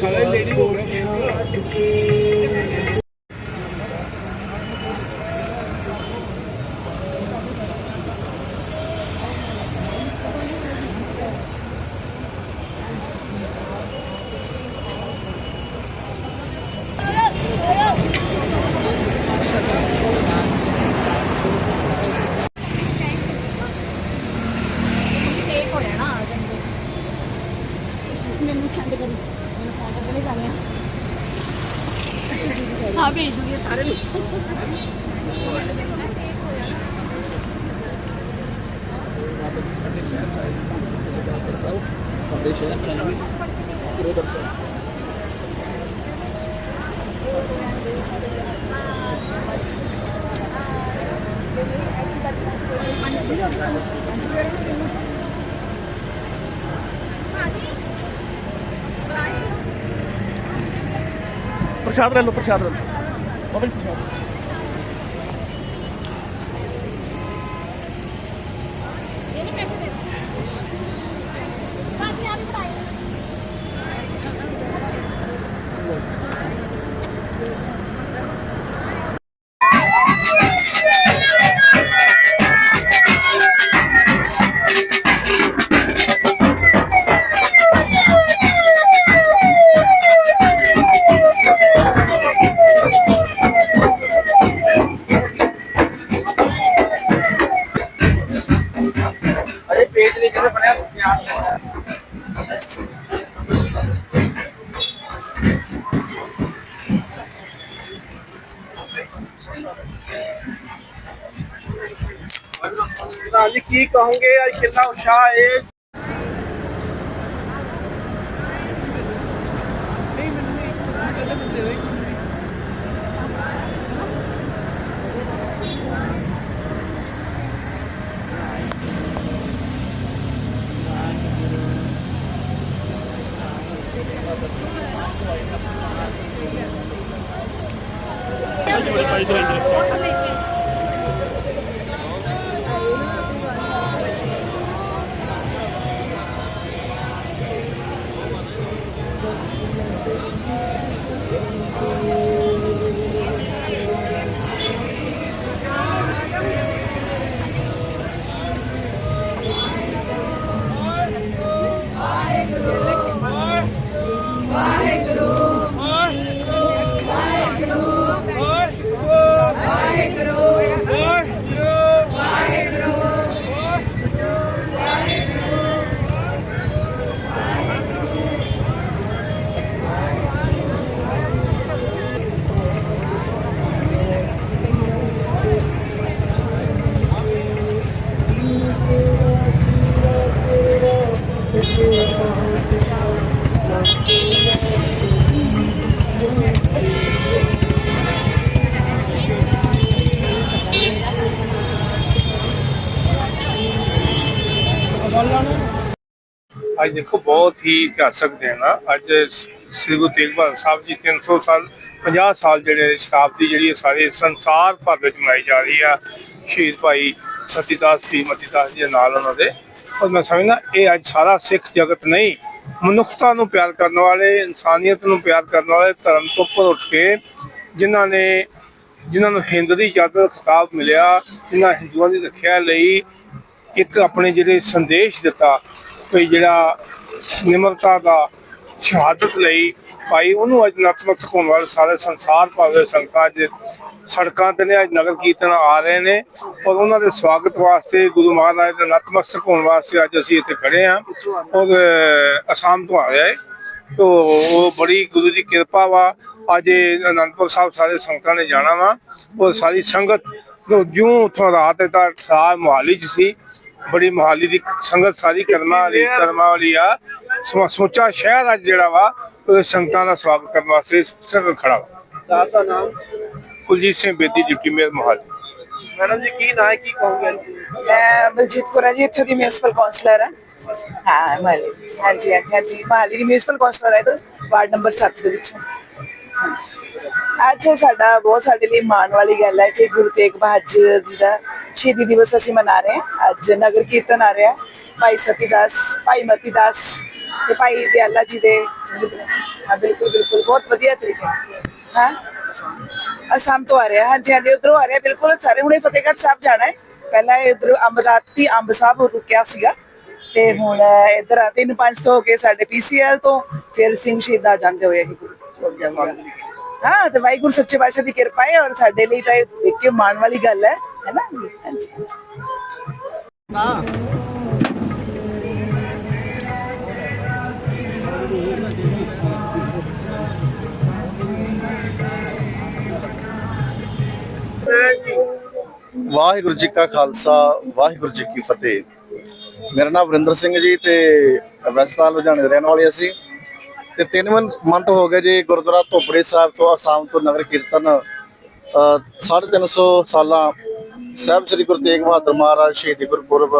கலை நெடி yourself, somebody share, channel, grow themselves. പ്രസാദനല്ലോ പ്രസാദനല്ലോ മൊബൈൽ പ്രസാദനം ਜੀ ਕੀ ਕਹੋਗੇ? ਅੱਜ ਕਿੰਨਾ ਉਤਸ਼ਾਹ ਹੈ। ਅੱਜ ਦੇਖੋ ਬਹੁਤ ਹੀ ਇਤਿਹਾਸਕ ਦਿਨ ਆ। ਅੱਜ ਸ੍ਰੀ ਗੁਰੂ ਤੇਗ ਬਹਾਦਰ ਸਾਹਿਬ ਜੀ 300 ਸਾਲ 50 ਸਾਲ ਜਿਹੜੇ ਸ਼ਤਾਬਦੀ ਜਿਹੜੀ ਸਾਰੇ ਸੰਸਾਰ ਭਰ ਵਿੱਚ ਮਨਾਈ ਜਾ ਰਹੀ ਆ। ਸ਼ਹੀਦ ਭਾਈ ਸਤੀਦਾਸ ਜੀ ਮਤੀਦਾਸ ਜੀ ਦੇ ਨਾਲ ਉਹਨਾਂ ਦੇ। ਔਰ ਮੈਂ ਸਮਝਦਾ ਇਹ ਅੱਜ ਸਾਰਾ ਸਿੱਖ ਜਗਤ ਨਹੀਂ, ਮਨੁੱਖਤਾ ਨੂੰ ਪਿਆਰ ਕਰਨ ਵਾਲੇ, ਇਨਸਾਨੀਅਤ ਨੂੰ ਪਿਆਰ ਕਰਨ ਵਾਲੇ ਧਰਮ ਤੋਂ ਉੱਪਰ ਉੱਠ ਕੇ ਜਿਨ੍ਹਾਂ ਨੇ, ਜਿਨ੍ਹਾਂ ਨੂੰ ਹਿੰਦ ਦੀ ਇਜਾਜ਼ਤ ਦਾ ਖਿਤਾਬ ਮਿਲਿਆ, ਜਿਨ੍ਹਾਂ ਹਿੰਦੂਆਂ ਦੀ ਰੱਖਿਆ ਲਈ ਇੱਕ ਆਪਣੇ ਜਿਹੜੇ ਸੰਦੇਸ਼ ਦਿੱਤਾ ਕੋਈ ਜਿਹੜਾ ਨਿਮਰਤਾ ਦਾ ਸ਼ਹਾਦਤ ਲਈ ਭਾਈ, ਉਹਨੂੰ ਅੱਜ ਨਤਮਸਤਕ ਹੋਣ ਵਾਲੇ ਸਾਰੇ ਸੰਸਾਰ ਭਾਵੇਂ ਸੰਗਤਾਂ ਅੱਜ ਸੜਕਾਂ ਤੇ ਨੇ, ਅੱਜ ਨਗਰ ਕੀਰਤਨ ਆ ਰਹੇ ਨੇ, ਔਰ ਉਹਨਾਂ ਦੇ ਸਵਾਗਤ ਵਾਸਤੇ ਗੁਰੂ ਮਹਾਰਾਜ ਦੇ ਨਤਮਸਤਕ ਹੋਣ ਵਾਸਤੇ ਅੱਜ ਅਸੀਂ ਇੱਥੇ ਖੜੇ ਹਾਂ, ਔਰ ਅਸਾਮ ਤੋਂ ਆ ਰਿਹਾ ਹੈ। ਤੋ, ਉਹ ਬੜੀ ਗੁਰੂ ਦੀ ਕਿਰਪਾ ਵਾ, ਅੱਜ ਅਨੰਦਪੁਰ ਸਾਹਿਬ ਸਾਰੇ ਸੰਗਤਾਂ ਨੇ ਜਾਣਾ ਵਾ ਉਹ ਸਾਰੀ ਸੰਗਤ ਨੂੰ ਜਿਉਂ ਉੱਥੋਂ ਰਾਤ ਹੈ ਤਾਂ ਰਾਤ ਮੋਹਾਲੀ ਚ ਸੀ ਬੜੀ ਮੋਹਾਲੀ ਦੀ ਸੰਗਤ ਸਾਰੀ ਕਰਮਾਂ ਵਾਲੀ ਕਰਮਾਂ ਵਾਲੀ ਆ। ਸਮੁੱਚਾ ਸ਼ਹਿਰ ਅੱਜ ਜਿਹੜਾ ਵਾ ਸੰਗਤਾਂ ਦਾ ਸਵਾਗਤ ਕਰਨ ਵਾਸਤੇ ਸਿਰ ਖੜਾ ਵਾ। ਸਾਹਿਬ ਦਾ ਨਾਮ? Kuljit Singh Bedi deputy mayor Mohali. Madam ਜੀ ਕੀ ਨਾਂ ਹੈ ਕੀ ਕਹੋਗੇ? ਮੈਂ ਬਲਜੀਤ ਕੌਰ ਜੀ ਇੱਥੇ ਦੀ ਮਿਊਨਿਸਪਲ ਕਾਉਂਸਲਰ ਹਾਂ। ਹਾਂ ਮਾਲੀ ਹਾਂਜੀ ਹਾਂਜੀ ਹਾਂਜੀ ਮਾਲੀ ਦੀ ਮਿਊਨਿਸਪਲ ਕਾਉਂਸਲਰ ਹੈ ਤੇ ਵਾਰਡ ਨੰਬਰ 7 ਦੇ ਵਿੱਚ। ਅੱਜ ਸਾਡਾ ਬਹੁਤ ਸਾਡੇ ਲਈ ਮਾਣ ਵਾਲੀ ਗੱਲ ਹੈ ਕਿ ਗੁਰੂ ਤੇਗ ਬਹਾਦਰ ਜੀ ਦਾ ਸ਼ਹੀਦੀ ਦਿਵਸ ਅਸੀਂ ਮਨਾ ਰਹੇ ਹਾਂ ਅੱਜ ਨਗਰ ਕੀਰਤਨ ਆ ਰਿਹਾ ਭਾਈ ਸਤੀਦਾਸ ਭਾਈ ਮਤੀਦਾਸ ਤੇ ਭਾਈ ਦਿਆਲਾ ਜੀ ਦੇ ਹਾਂ ਬਿਲਕੁਲ ਬਿਲਕੁਲ ਬਹੁਤ ਵਧੀਆ ਤਰੀਕੇ ਨਾਲ। ਹਾਂ ਅਸਾਮ ਤੋਂ ਆ ਰਿਹਾ ਹਾਂਜੀ ਹਾਂਜੀ ਉਧਰੋਂ ਆ ਰਿਹਾ ਬਿਲਕੁਲ ਸਾਰੇ ਹੁਣੇ ਫਤਿਹਗੜ੍ਹ ਸਾਹਿਬ ਜਾਣਾ ਹੈ ਪਹਿਲਾਂ ਇਧਰ ਅੰਮ੍ਰਿਤੀ ਅੰਬ ਸਾਹਿਬ ਰੁਕਿਆ ਸੀਗਾ ਤੇ ਹੁਣ ਇਧਰ ਆ ਤਿੰਨ ਪੰਜ ਤੋਂ ਹੋ ਕੇ ਸਾਡੇ ਪੀਸੀਐਲ ਤੋਂ ਫਿਰ ਸਿੰਘ ਸ਼ਹੀਦਾਂ ਜਾਂਦੇ ਹੋਏ ਜੀ ਗੁਰੂ ਜਾਂਦੇ ਹਾਂ ਤੇ ਵਾਹਿਗੁਰੂ ਸੱਚੇ ਪਾਤਸ਼ਾਹ ਦੀ ਕਿਰਪਾ ਹੈ ਔਰ ਸਾਡੇ ਲਈ ਤਾਂ ਇਹ ਇੱਕ ਮਾਣ ਵਾਲੀ ਗੱਲ ਹੈ ਹੈ ਨਾ ਹਾਂਜੀ ਹਾਂਜੀ ਵਾਹਿਗੁਰੂ ਜੀ ਕਾ ਖਾਲਸਾ ਵਾਹਿਗੁਰੂ ਜੀ ਕੀ ਫਤਿਹ। ਮੇਰਾ ਨਾਮ ਵਰਿੰਦਰ ਸਿੰਘ ਜੀ ਤੇ ਵੈਸੇ ਲੁਧਿਆਣੇ ਦੇ ਰਹਿਣ ਵਾਲੇ ਅਸੀਂ। ਤੇ ਤਿੰਨ ਮਨ- ਮੰਥ ਹੋ ਗਏ ਜੀ ਗੁਰਦੁਆਰਾ ਧੋਪੜੇ ਸਾਹਿਬ ਤੋਂ ਅਸਾਮ ਤੋਂ ਨਗਰ ਕੀਰਤਨ ਅ, ਸਾਢੇ ਤਿੰਨ ਸੌ ਸਾਲਾਂ ਸਾਹਿਬ ਸ੍ਰੀ ਗੁਰੂ ਤੇਗ ਬਹਾਦਰ ਮਹਾਰਾਜ ਸ਼ਹੀਦੀ ਗੁਰਪੁਰਬ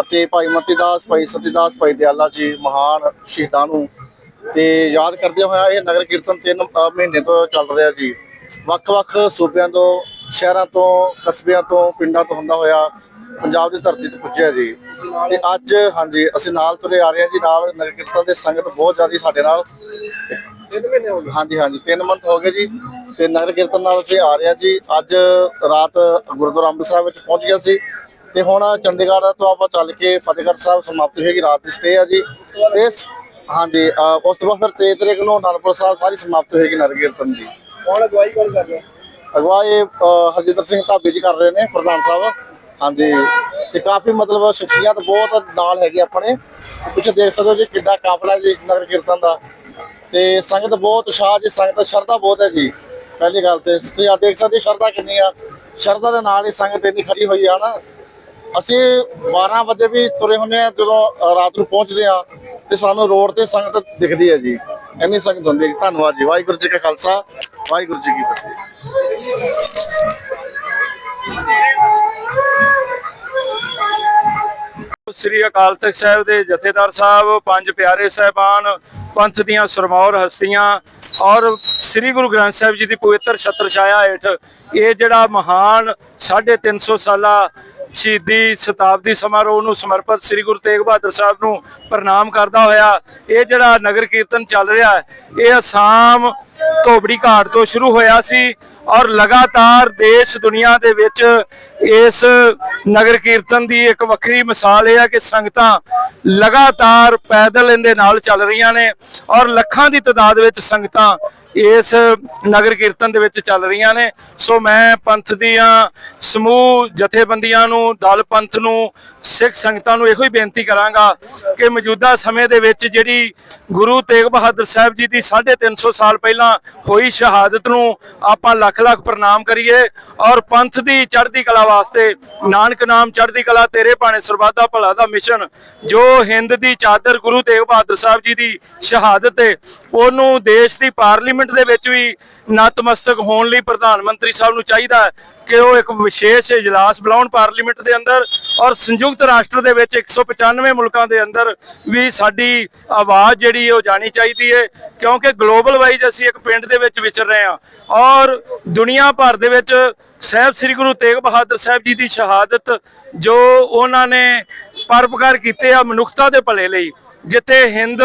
ਅਤੇ ਭਾਈ ਮਤੀਦਾਸ ਭਾਈ ਸਤੀਦਾਸ ਭਾਈ ਦਿਆਲਾ ਜੀ ਮਹਾਨ ਸ਼ਹੀਦਾਂ ਨੂੰ ਤੇ ਯਾਦ ਕਰਦੇ ਹੋਇਆ ਇਹ ਨਗਰ ਕੀਰਤਨ ਤਿੰਨ ਅ, ਮਹੀਨੇ ਤੋਂ ਚੱਲ ਰਿਹਾ ਜੀ। ਵੱਖ-ਵੱਖ ਸੂਬਿਆਂ ਤੋਂ ਸ਼ਹਿਰਾਂ ਤੋਂ ਕਸਬਿਆਂ ਤੋਂ ਪਿੰਡਾਂ ਤੋਂ ਹੁੰਦਾ ਹੋਇਆ ਪੰਜਾਬ ਦੀ ਧਰਤੀ ਤੇ ਪੁੱਜਿਆ ਜੀ। ਤੇ ਅੱਜ ਹਾਂਜੀ ਅਸੀਂ ਨਾਲ ਤੁਰੇ ਆ ਰਹੇ ਹਾਂ ਜੀ ਨਾਲ ਨਗਰ ਕੀਰਤਨ ਦੇ ਸੰਗਤ ਬਹੁਤ ਜ਼ਿਆਦੀ ਸਾਡੇ ਨਾਲ ਤਿੰਨ ਮਹੀਨੇ ਹੋ ਗਏ? ਹਾਂਜੀ ਹਾਂਜੀ 3 ਮੰਥ ਹੋ ਗਏ ਜੀ। ਤੇ ਨਗਰ ਕੀਰਤਨ ਨਾਲ ਅਸੀਂ ਆ ਰਹੇ ਹਾਂ ਜੀ। ਅੱਜ ਰਾਤ ਗੁਰਦੁਆਰਾ ਅੰਬ ਸਾਹਿਬ ਵਿੱਚ ਪਹੁੰਚ ਗਿਆ ਸੀ। ਤੇ ਹੁਣ ਚੰਡੀਗੜ੍ਹ ਤੋਂ ਆਪਾਂ ਚੱਲ ਕੇ ਫਤਿਹਗੜ੍ਹ ਸਾਹਿਬ ਸਮਾਪਤ ਹੋਏਗੀ ਰਾਤ ਦੀ ਸਟੇ ਆ ਜੀ। ਤੇ ਹਾਂਜੀ ਉਸ ਤੋਂ ਬਾਅਦ ਫਿਰ 23 ਤਰੀਕ ਨੂੰ ਅਨੰਦਪੁਰ ਸਾਹਿਬ ਸਾਰੀ ਸਮਾਪਤ ਹੋਏਗੀ ਨਗਰ ਕੀਰਤਨ ਦੀ। ਕੌਣ ਅਗਵਾਈ ਕੌਣ ਕਰ ਰਿਹਾ? ਅਗਵਾਈ ਹਰਜਿੰਦਰ ਸਿੰਘ ਢਾਬੇ ਜੀ ਕਰ ਰਹੇ ਨੇ ਪ੍ਰਧਾਨ ਸਾਹਿਬ। ਹਾਂਜੀ ਤੇ ਕਾਫੀ ਮਤਲਬ ਸ਼ਖਸੀਅਤ ਬਹੁਤ ਨਾਲ ਹੈਗੇ ਆਪਣੇ। ਪਿੱਛੇ ਦੇਖ ਸਕਦੇ ਹੋ ਜੀ ਕਿੱਡਾ ਕਾਫਲਾ ਜੀ ਨਗਰ ਕੀਰਤਨ ਦਾ। ਤੇ ਸੰਗਤ ਬਹੁਤ ਉਤਸ਼ਾਹ ਜੀ ਸੰਗਤ ਸ਼ਰਧਾ ਬਹੁਤ ਹੈ ਜੀ। ਪਹਿਲੀ ਗੱਲ ਤੇ ਤੁਸੀਂ ਆ ਦੇਖ ਸਕਦੇ ਸ਼ਰਧਾ ਕਿੰਨੀ ਆ। ਸ਼ਰਧਾ ਦੇ ਨਾਲ ਹੀ ਸੰਗਤ ਇੰਨੀ ਖੜੀ ਹੋਈ ਆ ਨਾ। ਅਸੀਂ 12 ਵਜੇ ਵੀ ਤੁਰੇ ਹੁੰਨੇ ਆ, ਜਦੋਂ ਰਾਤ ਨੂੰ ਪਹੁੰਚਦੇ ਆ ਤੇ ਸਾਨੂੰ ਰੋਡ ਤੇ ਸੰਗਤ ਦਿਖਦੀ ਹੈ ਜੀ। ਇੰਨੀ ਸੰਗਤ ਹੁੰਦੀ ਹੈ ਧੰਨਵਾਦ ਜੀ। ਵਾਹਿਗੁਰੂ ਜੀ ਕਾ ਖਾਲਸਾ, ਵਾਹਿਗੁਰੂ ਜੀ ਕੀ ਫਤਿਹ। ਸ੍ਰੀ ਅਕਾਲ ਤਖਤ ਸਾਹਿਬ ਦੇ ਜਥੇਦਾਰ ਸਾਹਿਬ, ਪੰਜ ਪਿਆਰੇ ਸਾਹਿਬਾਨ, ਪੰਥ ਦੀਆਂ ਸਰਮੌਰ ਹਸਤੀਆਂ ਔਰ ਸ੍ਰੀ ਗੁਰੂ ਗ੍ਰੰਥ ਸਾਹਿਬ ਜੀ ਦੀ ਪਵਿੱਤਰ ਛਤਰ ਛਾਇਆ ਹੇਠ ਇਹ ਜਿਹੜਾ ਮਹਾਨ 350 ਸਾਲਾ ਸ਼ਹੀਦੀ ਸ਼ਤਾਬਦੀ ਸਮਾਰੋਹ ਨੂੰ ਸਮਰਪਿਤ ਸ੍ਰੀ ਗੁਰੂ ਤੇਗ ਬਹਾਦਰ ਸਾਹਿਬ ਨੂੰ ਪ੍ਰਣਾਮ ਕਰਦਾ ਹੋਇਆ, ਇਹ ਜਿਹੜਾ ਨਗਰ ਕੀਰਤਨ ਚੱਲ ਰਿਹਾ ਹੈ, ਇਹ ਅਸਾਮ ਧੋਬੜੀ ਘਾਟ ਤੋਂ ਸ਼ੁਰੂ ਹੋਇਆ ਸੀ ਔਰ ਲਗਾਤਾਰ ਦੇਸ਼ ਦੁਨੀਆ ਦੇ ਵਿੱਚ ਇਸ ਨਗਰ ਕੀਰਤਨ ਦੀ ਇੱਕ ਵੱਖਰੀ ਮਿਸਾਲ ਇਹ ਹੈ ਕਿ ਸੰਗਤਾਂ ਲਗਾਤਾਰ ਪੈਦਲ ਇਹਦੇ ਨਾਲ ਚੱਲ ਰਹੀਆਂ ਨੇ ਔਰ ਲੱਖਾਂ ਦੀ ਤਾਦਾਦ ਵਿੱਚ ਸੰਗਤਾਂ ਇਸ ਨਗਰ ਕੀਰਤਨ ਦੇ ਵਿੱਚ ਚੱਲ ਰਹੀਆਂ ਨੇ। ਸੋ ਮੈਂ ਪੰਥ ਦੀਆਂ ਸਮੂਹ ਜਥੇਬੰਦੀਆਂ ਨੂੰ, ਦਲ ਪੰਥ ਨੂੰ, ਸਿੱਖ ਸੰਗਤਾਂ ਨੂੰ ਇਹੋ ਹੀ ਬੇਨਤੀ ਕਰਾਂਗਾ ਕਿ ਮੌਜੂਦਾ ਸਮੇਂ ਦੇ ਵਿੱਚ ਜਿਹੜੀ ਗੁਰੂ ਤੇਗ ਬਹਾਦਰ ਸਾਹਿਬ ਜੀ ਦੀ 350 ਸਾਲ ਪਹਿਲਾਂ ਹੋਈ ਸ਼ਹਾਦਤ ਨੂੰ ਆਪਾਂ ਲੱਖ ਲੱਖ ਪ੍ਰਣਾਮ ਕਰੀਏ ਔਰ ਪੰਥ ਦੀ ਚੜ੍ਹਦੀ ਕਲਾ ਵਾਸਤੇ, ਨਾਨਕ ਨਾਮ ਚੜ੍ਹਦੀ ਕਲਾ, ਤੇਰੇ ਭਾਣੇ ਸਰਬੱਤ ਭਲਾ ਦਾ ਮਿਸ਼ਨ, ਜੋ ਹਿੰਦ ਦੀ ਚਾਦਰ ਗੁਰੂ ਤੇਗ ਬਹਾਦਰ ਸਾਹਿਬ ਜੀ ਦੀ ਸ਼ਹਾਦਤ ਹੈ ਉਹਨੂੰ ਦੇਸ਼ ਦੀ ਪਾਰਲੀਮੈਂਟ ਦੇ ਵਿੱਚ ਵੀ ਨਤਮਸਤਕ ਹੋਣ ਲਈ ਪ੍ਰਧਾਨ ਮੰਤਰੀ ਸਾਹਿਬ ਨੂੰ ਚਾਹੀਦਾ ਕਿ ਉਹ ਇੱਕ ਵਿਸ਼ੇਸ਼ ਇਜਲਾਸ ਬੁਲਾਉਣ ਪਾਰਲੀਮੈਂਟ ਦੇ ਅੰਦਰ ਔਰ ਸੰਯੁਕਤ ਰਾਸ਼ਟਰ ਦੇ ਵਿੱਚ 195 ਮੁਲਕਾਂ ਦੇ ਅੰਦਰ ਵੀ ਸਾਡੀ ਆਵਾਜ਼ ਜਿਹੜੀ ਉਹ ਜਾਣੀ ਚਾਹੀਦੀ ਹੈ, ਕਿਉਂਕਿ ਗਲੋਬਲ ਵਾਈਜ਼ ਅਸੀਂ ਇੱਕ ਪਿੰਡ ਦੇ ਵਿੱਚ ਵਿਚਰ ਰਹੇ ਹਾਂ ਔਰ ਦੁਨੀਆ ਭਰ ਦੇ ਵਿੱਚ ਸਾਹਿਬ ਸ੍ਰੀ ਗੁਰੂ ਤੇਗ ਬਹਾਦਰ ਸਾਹਿਬ ਜੀ ਦੀ ਸ਼ਹਾਦਤ ਜੋ ਉਹਨਾਂ ਨੇ ਪਰਪਕਾਰ ਕੀਤੇ ਆ ਮਨੁੱਖਤਾ ਦੇ ਭਲੇ ਲਈ, ਜਿੱਥੇ ਹਿੰਦ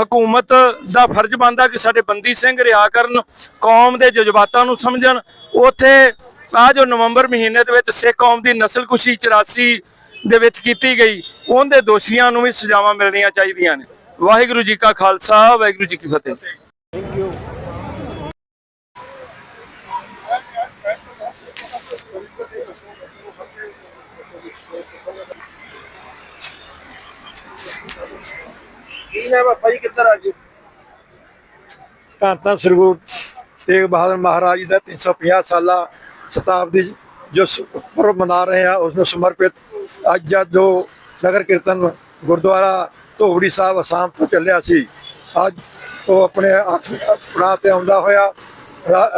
ਹਕੂਮਤ ਦਾ ਫਰਜ਼ ਬਣਦਾ ਕਿ ਸਾਡੇ ਬੰਦੀ ਸਿੰਘ ਰਿਹਾ ਕਰਨ, ਕੌਮ ਦੇ ਜਜ਼ਬਾਤਾਂ ਨੂੰ ਸਮਝਣ। ਉਥੇ ਆ ਜੋ ਨਵੰਬਰ ਮਹੀਨੇ ਦੇ ਵਿੱਚ ਸਿੱਖ ਕੌਮ ਦੀ ਨਸਲਕੁਸ਼ੀ 84 ਦੇ ਵਿੱਚ ਕੀਤੀ ਗਈ, ਉਹਦੇ ਦੋਸ਼ੀਆਂ ਨੂੰ ਵੀ ਸਜ਼ਾਵਾਂ ਮਿਲਣੀਆਂ ਚਾਹੀਦੀਆਂ ਨੇ। ਵਾਹਿਗੁਰੂ ਜੀ ਕਾ ਖਾਲਸਾ, ਵਾਹਿਗੁਰੂ ਜੀ ਕੀ ਫਤਿਹ। ਕੀ ਨਾਮ ਹੈ ਭਾਈ ਕਿੱਧਰ ਅੱਜ? ਧੰਨ ਧੰਨ ਸ੍ਰੀ ਗੁਰੂ ਤੇਗ ਬਹਾਦਰ ਮਹਾਰਾਜ ਜੀ ਦਾ 350 ਸਾਲਾ ਸ਼ਤਾਬਦੀ ਜੋ ਪੁਰਬ ਮਨਾ ਰਹੇ ਆ ਉਸ ਨੂੰ ਸਮਰਪਿਤ ਅੱਜ ਜੋ ਨਗਰ ਕੀਰਤਨ ਗੁਰਦੁਆਰਾ ਧੋਬੜੀ ਸਾਹਿਬ ਅਸਾਮ ਤੋਂ ਚੱਲਿਆ ਸੀ, ਅੱਜ ਉਹ ਆਪਣੇ ਆਪਣਾ ਤੇ ਆਉਂਦਾ ਹੋਇਆ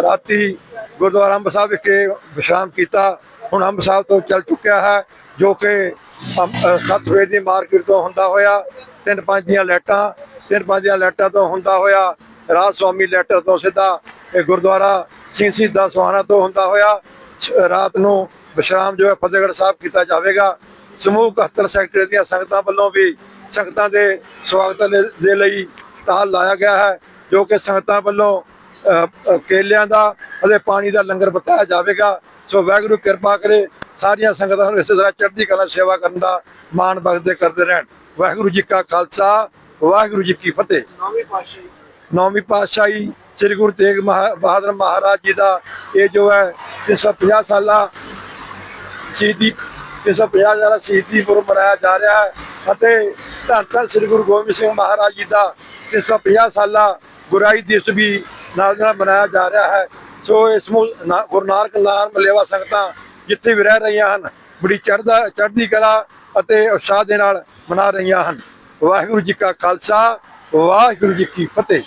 ਰਾਤੀ ਗੁਰਦੁਆਰਾ ਅੰਬ ਸਾਹਿਬ ਵਿਖੇ ਵਿਸ਼ਰਾਮ ਕੀਤਾ, ਹੁਣ ਅੰਬ ਸਾਹਿਬ ਤੋਂ ਚੱਲ ਚੁੱਕਿਆ ਹੈ, ਜੋ ਕਿ ਅੰਬ- ਸੱਤ ਵੇ ਦੀ ਮਾਰਕੀਟ ਤੋਂ ਹੁੰਦਾ ਹੋਇਆ ਤਿੰਨ ਪੰਜ ਦੀਆਂ ਲਾਈਟਾਂ ਤਿੰਨ ਪੰਜ ਦੀਆਂ ਲਾਈਟਾਂ ਤੋਂ ਹੁੰਦਾ ਹੋਇਆ ਰਾਜ ਸਵਾਮੀ ਲੈਟਰ ਤੋਂ ਸਿੱਧਾ ਇਹ ਗੁਰਦੁਆਰਾ ਸਿੰਘ ਸ਼ਹੀਦਾਂ ਸੁਹਾਣਾ ਤੋਂ ਹੁੰਦਾ ਹੋਇਆ ਰਾਤ ਨੂੰ ਵਿਸ਼ਰਾਮ ਜੋ ਹੈ ਫਤਿਹਗੜ੍ਹ ਸਾਹਿਬ ਕੀਤਾ ਜਾਵੇਗਾ। ਸਮੂਹ 71 ਸੈਕਟਰ ਦੀਆਂ ਸੰਗਤਾਂ ਵੱਲੋਂ ਵੀ ਸੰਗਤਾਂ ਦੇ ਸਵਾਗਤ ਦੇ- ਦੇ ਲਈ ਸਟਾਲ ਲਾਇਆ ਗਿਆ ਹੈ, ਜੋ ਕਿ ਸੰਗਤਾਂ ਵੱਲੋਂ ਕੇਲਿਆਂ ਦਾ ਅਤੇ ਪਾਣੀ ਦਾ ਲੰਗਰ ਬਤਾਇਆ ਜਾਵੇਗਾ। ਸੋ ਵਾਹਿਗੁਰੂ ਕਿਰਪਾ ਕਰੇ, ਸਾਰੀਆਂ ਸੰਗਤਾਂ ਨੂੰ ਇਸੇ ਤਰ੍ਹਾਂ ਚੜ੍ਹਦੀ ਕਲਾ ਸੇਵਾ ਕਰਨ ਦਾ ਮਾਣ ਬਖਸ਼ਦੇ ਕਰਦੇ ਰਹਿਣ। ਵਾਹਿਗੁਰੂ ਜੀ ਕਾ ਖਾਲਸਾ ਵਾਹਿਗੁਰੂ ਜੀ ਕੀ ਫਤਿਹ। ਨੌਵੀਂ ਪਾਤਸ਼ਾਹੀ। ਨੌਵੀਂ ਪਾਤਸ਼ਾਹੀ ਸ੍ਰੀ ਗੁਰੂ ਤੇਗ ਬਹਾਦਰ ਮਹਾਰਾਜ ਜੀ ਦਾ ਇਹ ਜੋ ਹੈ 350 ਸਾਲਾ ਸ਼ਹੀਦੀ 350 ਸਾਲਾ ਸ਼ਹੀਦੀ ਪੁਰਬ ਮਨਾਇਆ ਜਾ ਰਿਹਾ ਹੈ ਅਤੇ ਧੰਨ ਧੰਨ ਸ੍ਰੀ ਗੁਰੂ ਗੋਬਿੰਦ ਸਿੰਘ ਮਹਾਰਾਜ ਜੀ ਦਾ 350 ਸਾਲਾ ਗੁਰਾਈ ਦਿਵਸ ਵੀ ਨਾਲ ਨਾਲ ਮਨਾਇਆ ਜਾ ਰਿਹਾ ਹੈ। ਸੋ ਇਸ ਨੂੰ ਨਾ- ਗੁਰੂ ਨਾਨਕ ਨਾਮ ਮਲੇਵਾ ਸੰਗਤਾਂ ਜਿੱਥੇ ਵੀ ਰਹਿ ਰਹੀਆਂ ਹਨ ਬੜੀ ਚੜ੍ਹਦਾ ਚੜ੍ਹਦੀ ਕਲਾ ਅਤੇ ਉਤਸ਼ਾਹ ਦੇ ਨਾਲ ਮਨਾ ਰਹੀਆਂ ਹਨ। ਵਾਹਿਗੁਰੂ ਜੀ ਕਾ ਖਾਲਸਾ, ਵਾਹਿਗੁਰੂ ਜੀ ਕੀ ਫਤਿਹ।